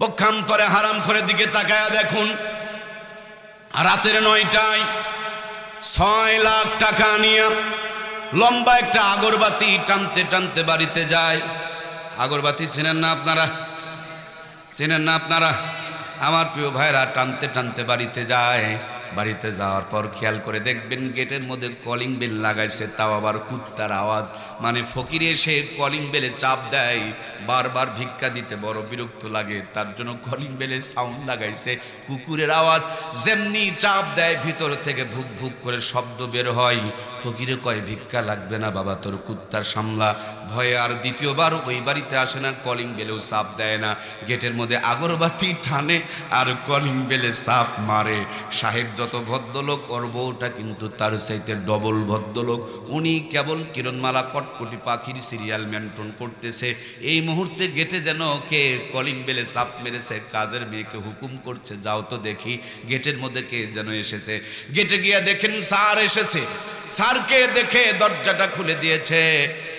পক্ষান্তরে হারাম করে দিকে তাকায়া দেখুন। রাতের নয়টায় ছয় লাখ টাকা নিয়ে লম্বা একটা আগরবাতি টানতে টানতে বাড়িতে যায়। আগরবাতি চেনেন না আপনারা? চেনেন না আপনারা? আমার প্রিয় ভাইরা টানতে টানতে বাড়িতে যায়। বাড়িতে যাওয়ার পর খেয়াল করে দেখবেন গেটের মধ্যে কলিং বেল লাগাইছে, তাও আবার কুত্তার আওয়াজ। মানে ফকির এসে কলিং বেলে চাপ দেয়, বারবার ভিক্ষা দিতে বড় বিরক্ত লাগে। তার জন্য কলিং বেলের সাউন্ড লাগাইছে, কুকুরের আওয়াজ। যেমনি চাপ দেয়, ভিতর থেকে ভুক ভুক করে শব্দ বের হয়। ফকিরে কয়, ভিক্ষা লাগবে না বাবা, তোর কুত্তার সামলা। ভয়ে আর দ্বিতীয়বার ওই বাড়িতে আসে না কলিং বেলেও চাপ দেয় না। গেটের মধ্যে আগরবাতি টানে আর কলিং বেলে চাপ মারে। সাহেব যত ভদ্রলোক ওর বউটা কিন্তু তার চাইতে ডবল ভদ্রলোক। উনি কেবল কিরণমালা কটকটি পাখির সিরিয়াল মেনটেন করতেছে। এই মুহূর্তে গেটে যেন কে কলিং বেলে চাপ মেরেছে, কাজের মেয়েকে হুকুম করছে, যাও তো দেখি গেটের মধ্যে কে যেন এসেছে। গেটে গিয়ে দেখেন স্যার এসেছে। স্যারকে দেখে দরজাটা খুলে দিয়েছে।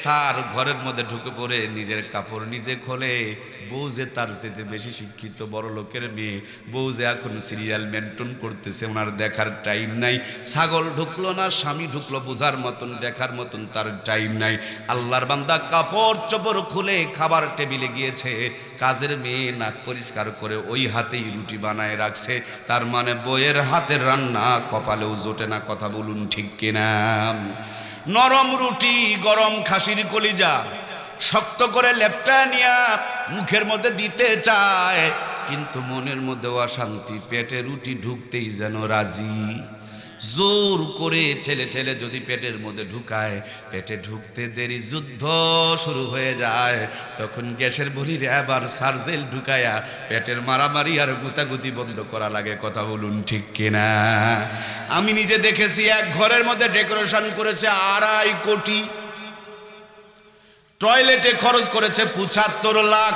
স্যার ঘরের মধ্যে ঢুকে পড়ে নিজের কাপড় নিজে খোলে। বউ যে তার চেয়ে বেশি শিক্ষিত বড় লোকের মেয়ে, বউ যে এখন সিরিয়াল মেনটেন করতেছে, ওনার দেখার টাইম নাই। ছাগল ঢুকলো না, স্বামী ঢুকলো বোঝার মতন, দেখার মতন তার টাইম নাই। আল্লাহর বান্দা কাপড় চোপড় খুলে খাবার টেবিলে গিয়েছে। কাজের মেয়ে নাক পরিষ্কার করে ওই হাতেই রুটি বানায় রাখছে। তার মানে বইয়ের হাতের রান্না কপালেও জোটে না, কথা বলুন ঠিক কিনা? নরম রুটি, গরম খাসির কলিজা, শক্ত করে লেপটা নিয়া মুখের মধ্যে দিতে চায়। কিন্তু মনের মধ্যে অশান্তি, পেটে রুটি ঢুকতেই যেন রাজি। জোর করে ঠেলে ঠেলে যদি পেটের মধ্যে ঢুকায়, পেটে ঢুকতে দেরি যুদ্ধ শুরু হয়ে যায়। তখন গ্যাসের বলির আবার সার্জেল ঢুকায়া পেটের মারামারি আর গুতাগুতি বন্ধ করা লাগে। কথা বলুন ঠিক কিনা? আমি নিজে দেখেছি, এক ঘরের মধ্যে ডেকোরেশন করেছে আড়াই কোটি। টয়লেটে খরচ করেছে পঁচাত্তর লাখ।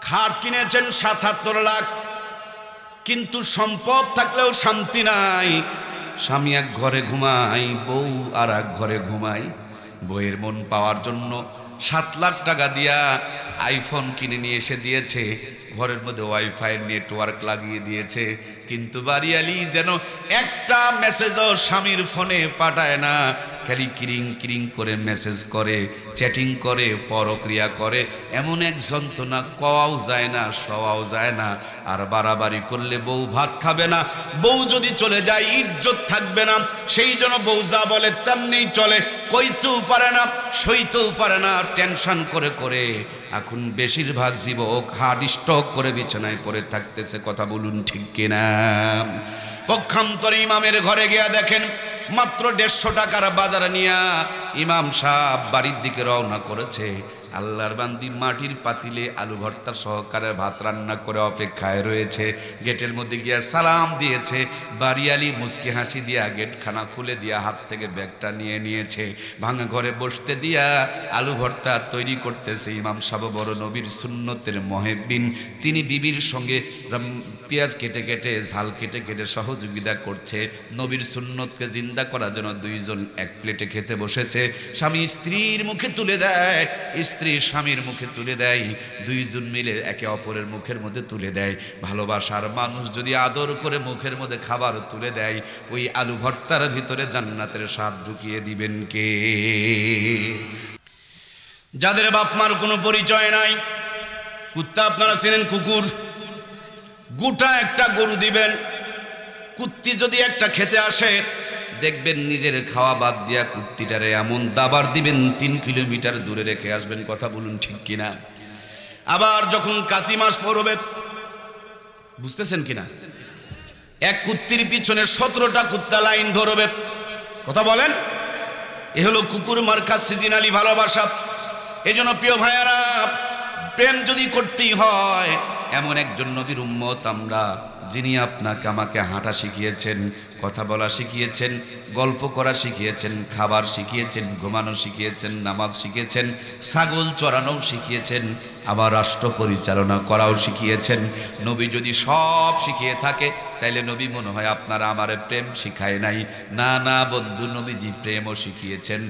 খাট কিনেছেন সাতাত্তর লাখ। কিন্তু সম্পদ থাকলেও শান্তি নাই। স্বামী এক ঘরে ঘুমাই বউ আর এক ঘরে ঘুমাই বইয়ের মন পাওয়ার জন্য সাত লাখ টাকা দিয়া আইফোন কিনে নিয়ে এসে দিয়েছে। ঘরের মধ্যে ওয়াইফাই নেটওয়ার্ক লাগিয়ে দিয়েছে। কিন্তু বাড়িয়ালি যেন একটা মেসেজও স্বামীর ফোনে পাঠায় না। খালি কিরিং কিরিং করে মেসেজ করে, চ্যাটিং করে, পরক্রিয়া করে, এমন এক যন্ত্রণা কওয়াও যায় না, সওয়াও যায় না, আর বাড়াবাড়ি করলে বউ ভাত খাবে না। বউ যদি চলে যায়, ইজ্জত থাকবে না, সেই জন্য বউ যা বলে তেমনি চলে, কইতেও পারে না, সইতেও পারে না টেনশন করে করে। এখন বেশিরভাগ যুবক হার্ট স্ট্রোক করে বিছানায় পড়ে থাকতেছে, কথা বলুন ঠিক কিনা? পক্ষান্তরে ইমামের ঘরে গিয়া দেখেন মাত্র দেড়শো টাকার বাজার নিয়ে ইমাম সাহ বাড়ির দিকে রওনা করেছে। আল্লাহর বান্দি মাটির পাতিলে আলু ভর্তা সহকারে ভাত রান্না করে অপেক্ষায় রয়েছে। গেটের মধ্যে গিয়া সালাম দিয়েছে। বাড়িয়ালি মুসকি হাসি দিয়া গেটখানা খুলে দিয়া হাত থেকে ব্যাগটা নিয়ে নিয়েছে। ভাঙা ঘরে বসতে দিয়া আলু ভর্তা তৈরি করতেছে ইমাম সাহ বড় নবীর সুন্নতের মহেবিন তিনি বিবির সঙ্গে পেঁয়াজ কেটে কেটে, ঝাল কেটে কেটে সহযোগিতা করছে। নবীর সুন্নতকে জিন্দা করার জন্য দুইজন এক প্লেটে খেতে বসেছে। স্বামী স্ত্রীর মুখে তুলে দেয় স্ত্রী স্বামীর মুখে তুলে দেয়, দুইজন মিলে একে অপরের মুখের মধ্যে তুলে দেয়। ভালোবাসার মানুষ যদি আদর করে মুখের মধ্যে খাবার তুলে দেয়, ওই আলু ভর্তার ভিতরে জান্নাতের স্বাদ ঢুকিয়ে দিবেন কে? যাদের বাপ মার কোনো পরিচয় নাই, কুত্তা আপনারা চেনেন কুকুর? গোটা একটা গরু দিবেন, কুত্তি যদি একটা খেতে আসে দেখবেন নিজের খাওয়া বাদ দিয়া কুত্তিটারে এমন দাবার দিবেন, তিন কিলোমিটার দূরে রেখে আসবেন, কথা বলুন ঠিক কিনা? আবার যখন কাতি মাস পড়বে, বুঝতেছেন কিনা? এক কুত্তির পিছনে সতেরোটা কুত্তা লাইন ধরবে। কথা বলেন? এ হলো কুকুর মার্কা সিজিন আলী ভালোবাসা। এজন্য প্রিয় ভাইয়ারা, প্রেম যদি করতেই হয়, এমন একজন নবীর উম্মত আমরা যিনি আপনাকে, আমাকে হাঁটা শিখিয়েছেন। কথা বলা শিখিয়েছেন, গল্প করা শিখিয়েছেন, খাবার শিখিয়েছেন, ঘুমানো শিখিয়েছেন, নামাজ শিখিয়েছেন, ছাগল চড়ানোও শিখিয়েছেন, আবার রাষ্ট্র পরিচালনা করাও শিখিয়েছেন। নবী যদি সব শিখিয়ে থাকে, তাইলে নবী মনে হয় আপনারা আমার প্রেম শিখায় নাই। না না, বন্ধু, নবীজি প্রেমও শিখিয়েছেন।